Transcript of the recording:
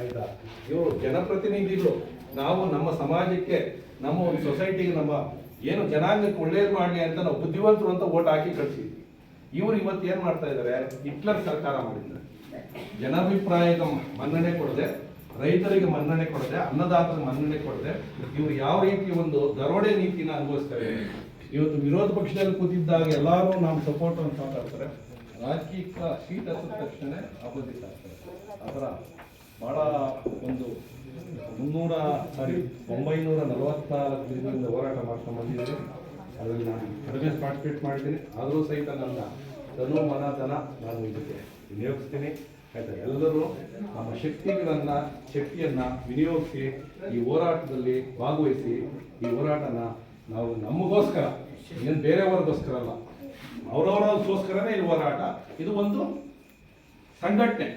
ಆಯ್ತಾ? ಇವರು ಜನಪ್ರತಿನಿಧಿಗಳು. ನಾವು ನಮ್ಮ ಸಮಾಜಕ್ಕೆ, ನಮ್ಮ ಒಂದು ಸೊಸೈಟಿಗೆ ನಮ್ಮ ಏನು ಜನಾಂಗಕ್ಕೆ ಒಳ್ಳೇದು ಮಾಡಲಿ ಅಂತ ನಾವು ಬುದ್ಧಿವಂತರು ಅಂತ ಓಟ್ ಹಾಕಿ ಕಳಿಸಿದ್ವಿ. ಇವರು ಇವತ್ತು ಏನು ಮಾಡ್ತಾ ಇದ್ದಾರೆ ಹಿಟ್ಲರ್ ಸರ್ಕಾರ ಮಾಡಿದ್ದಾರೆ. ಜನಾಭಿಪ್ರಾಯದ ಮನ್ನಣೆ ಕೊಡದೆ, ರೈತರಿಗೆ ಮನ್ನಣೆ ಕೊಡದೆ, ಅನ್ನದಾತರಿಗೆ ಮನ್ನಣೆ ಕೊಡದೆ, ಇವರು ಯಾವ ರೀತಿ ಒಂದು ದರೋಡೆ ನೀತಿನ ಅನುಭವಿಸ್ತಾರೆ? ಇವತ್ತು ವಿರೋಧ ಪಕ್ಷದಲ್ಲಿ ಕೂತಿದ್ದಾಗ ಎಲ್ಲರೂ ನಾವು ಸಪೋರ್ಟ್ ಅಂತ ಮಾತಾಡ್ತಾರೆ ರಾಜಕೀಯ ಸೀಟ್ ಹತ್ತಿದ ತಕ್ಷಣ ಅಪೋಸಿಟ್ ಆಗ್ತಾರೆ ಅದರ ಭಾಳ ಒಂದು ಮುನ್ನೂರ ಸಾರಿ ಒಂಬೈನೂರ ನಲವತ್ನಾಲ್ಕು ದಿನದಿಂದ ಹೋರಾಟ ಮಾಡ್ಕೊಂಡು ಬಂದಿದ್ದೇನೆ ಅದರಲ್ಲಿ ನಾನು ಕಡಿಮೆ ಪಾರ್ಟಿಸಿಪೇಟ್ ಮಾಡಿದ್ದೀನಿ ಆದರೂ ಸಹಿತ ನನ್ನ ತನು ಮನ ತನ ನಾನು ಇದಕ್ಕೆ ವಿನಿಯೋಗಿಸ್ತೀನಿ ಆಯಿತಾ ಎಲ್ಲರೂ ನಮ್ಮ ಶಕ್ತಿಗಳನ್ನು, ಶಕ್ತಿಯನ್ನು ವಿನಿಯೋಗಿಸಿ ಈ ಹೋರಾಟದಲ್ಲಿ ಭಾಗವಹಿಸಿ ಈ ಹೋರಾಟನ ನಾವು ನಮಗೋಸ್ಕರ, ಏನು ಬೇರೆಯವರಿಗೋಸ್ಕರ ಅಲ್ಲ ಅವರವರಗೋಸ್ಕರನೇ ಈ ಹೋರಾಟ. ಇದು ಒಂದು ಸಂಘಟನೆ.